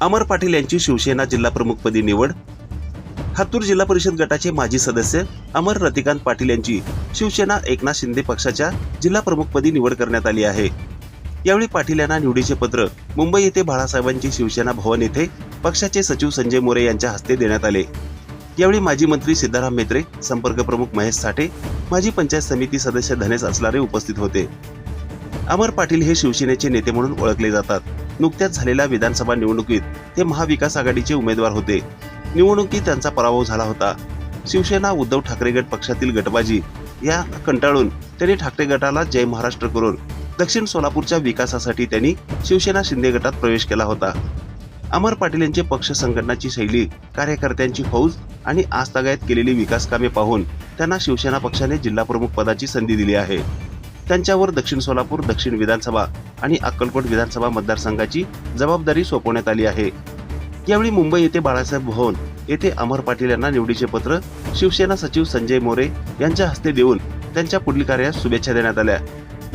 अमर पाटील यांची शिवसेना जिल्हा प्रमुखपदी निवड. हातूर जिल्हा परिषद गटाचे माजी सदस्य अमर रतिकांत पाटील यांची शिवसेना एकनाथ शिंदे पक्षाच्या जिल्हा प्रमुखपदी निवड करण्यात आली आहे. यावेळी पाटील यांना निवडीचे पत्र मुंबई येथे बाळासाहेबांची शिवसेना भवन येथे पक्षाचे सचिव संजय मोरे यांच्या हस्ते देण्यात आले. यावेळी माजी मंत्री सिद्धाराम मेत्रे संपर्क प्रमुख महेश साठे माजी पंचायत समिती सदस्य धनेश असलारे उपस्थित होते. अमर पाटील हे शिवसेनेचे नेते म्हणून ओळखले जातात. नुकत्याच झालेल्या विधानसभा निवडणुकीत ते महाविकास आघाडीचे उमेदवार होते. निवडणुकीत त्यांचा पराभव झाला होता. शिवसेना उद्धव ठाकरे गट पक्षातील गटबाजी या कंटाळून त्यांनी ठाकरे गटाला जय महाराष्ट्र करून दक्षिण सोलापूरच्या विकासासाठी त्यांनी शिवसेना शिंदे गटात प्रवेश केला होता. अमर पाटील यांचे पक्ष संघटनाची शैली कार्यकर्त्यांची फौज आणि आस्थागायत केलेली विकास कामे पाहून त्यांना शिवसेना पक्षाने जिल्हा प्रमुख पदाची संधी दिली आहे. त्यांच्यावर दक्षिण सोलापूर दक्षिण विधानसभा आणि अक्कलकोट विधानसभा मतदारसंघाची जबाबदारी सोपवण्यात आली आहे. यावेळी मुंबई येथे बाळासाहेब भवन येथे अमर पाटील यांना निवडीचे पत्र शिवसेना सचिव संजय मोरे यांच्या हस्ते देऊन त्यांच्या पुढील कार्यास शुभेच्छा देण्यात आल्या.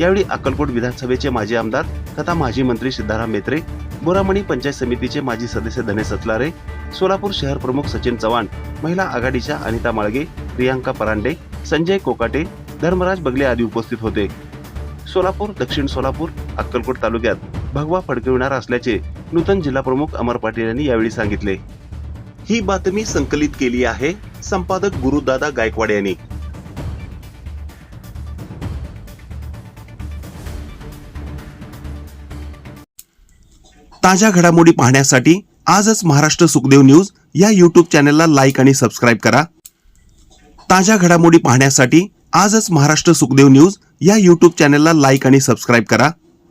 यावेळी अक्कलकोट विधानसभेचे माजी आमदार तथा माजी मंत्री सिद्धाराम मेत्रे बोरामणी पंचायत समितीचे माजी सदस्य धनेश सतलारे सोलापूर शहर प्रमुख सचिन चव्हाण महिला आघाडीच्या अनिता माळगे प्रियांका परांडे संजय कोकाटे धर्मराज बगले आदी उपस्थित होते. सोलापूर दक्षिण सोलापूर अक्कलकोट तालुक्यात भगवा फडकविणार असल्याचे नूतन जिल्हा प्रमुख अमर पाटील यांनी यावेळी सांगितले. ही बातमी संकलित केली आहे संपादक गुरुदादा गायकवाड यांनी. ताज्या घडामोडी पाहण्यासाठी आजच महाराष्ट्र सुखदेव न्यूज या यूट्यूब चॅनलला लाईक आणि सबस्क्राईब करा. ताज्या घडामोडी पाहण्यासाठी आजच महाराष्ट्र सुखदेव न्यूज या यूट्यूब चॅनलला लाईक आणि सबस्क्राईब करा.